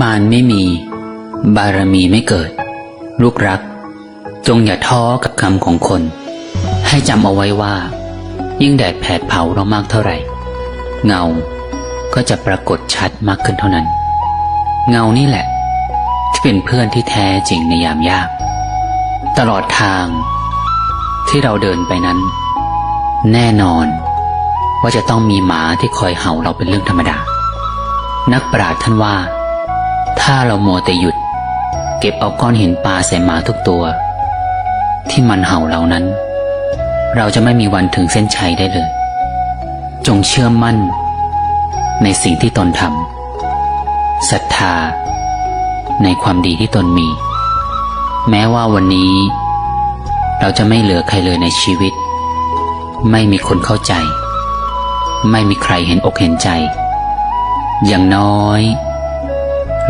มารไม่มี บารมีไม่เกิด ลูกรัก จงอย่าท้อกับคำของคน ให้จำเอาไว้ว่า ยิ่งแดดแผดเผาเรามากเท่าไหร่ เงาก็จะปรากฏชัดมากขึ้นเท่านั้น เงานี่แหละ ที่เป็นเพื่อนที่แท้จริงในยามยาก ตลอดทาง ที่เราเดินไปนั้น แน่นอนว่าจะต้องมีหมาที่คอยเห่าเราเป็นเรื่องธรรมดา นักปราชญ์ท่านว่า ถ้าเราโมวแต่หยุด เก็บเอาก้อนหินปลาใส่หมาทุกตัว ที่มันเห่าเรานั้น เราจะไม่มีวันถึงเส้นชัยได้เลย จงเชื่อมั่น ในสิ่งที่ตนทำศรัทธา ในความดีที่ตนมี แม้ว่าวันนี้ เราจะไม่เหลือใครเลยในชีวิต ไม่มีคนเข้าใจ ไม่มีใครเห็นอกเห็นใจ อย่างน้อย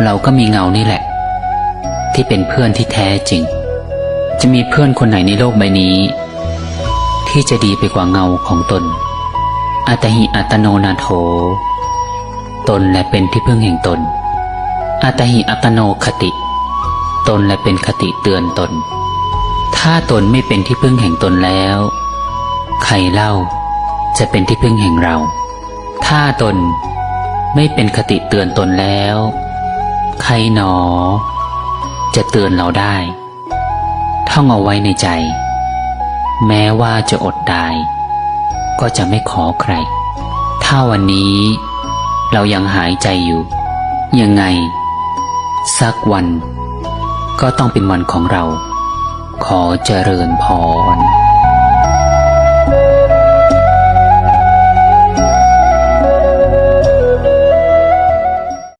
เราก็มีเงานี่แหละ ที่เป็นเพื่อนที่แท้จริง จะมีเพื่อนคนไหนในโลกใบนี้ ที่จะดีไปกว่าเงาของตน อัตหิอัตโนนาโถ ตนและเป็นที่พึ่งแห่งตน อัตหิอัตโนคติ ตนและเป็นคติเตือนตน ถ้าตนไม่เป็นที่พึ่งแห่งตนแล้ว ใครเล่าจะเป็นที่พึ่งแห่งเรา ถ้าตนไม่เป็นคติเตือนตนแล้ว ใครหนอ จะเตือนเราได้ ท่องเอาไว้ในใจ แม้ว่าจะอดตาย ก็จะไม่ขอใคร ถ้าวันนี้ เรายังหายใจอยู่ ยังไง สักวัน ก็ต้องเป็นวันของเรา ขอเจริญพร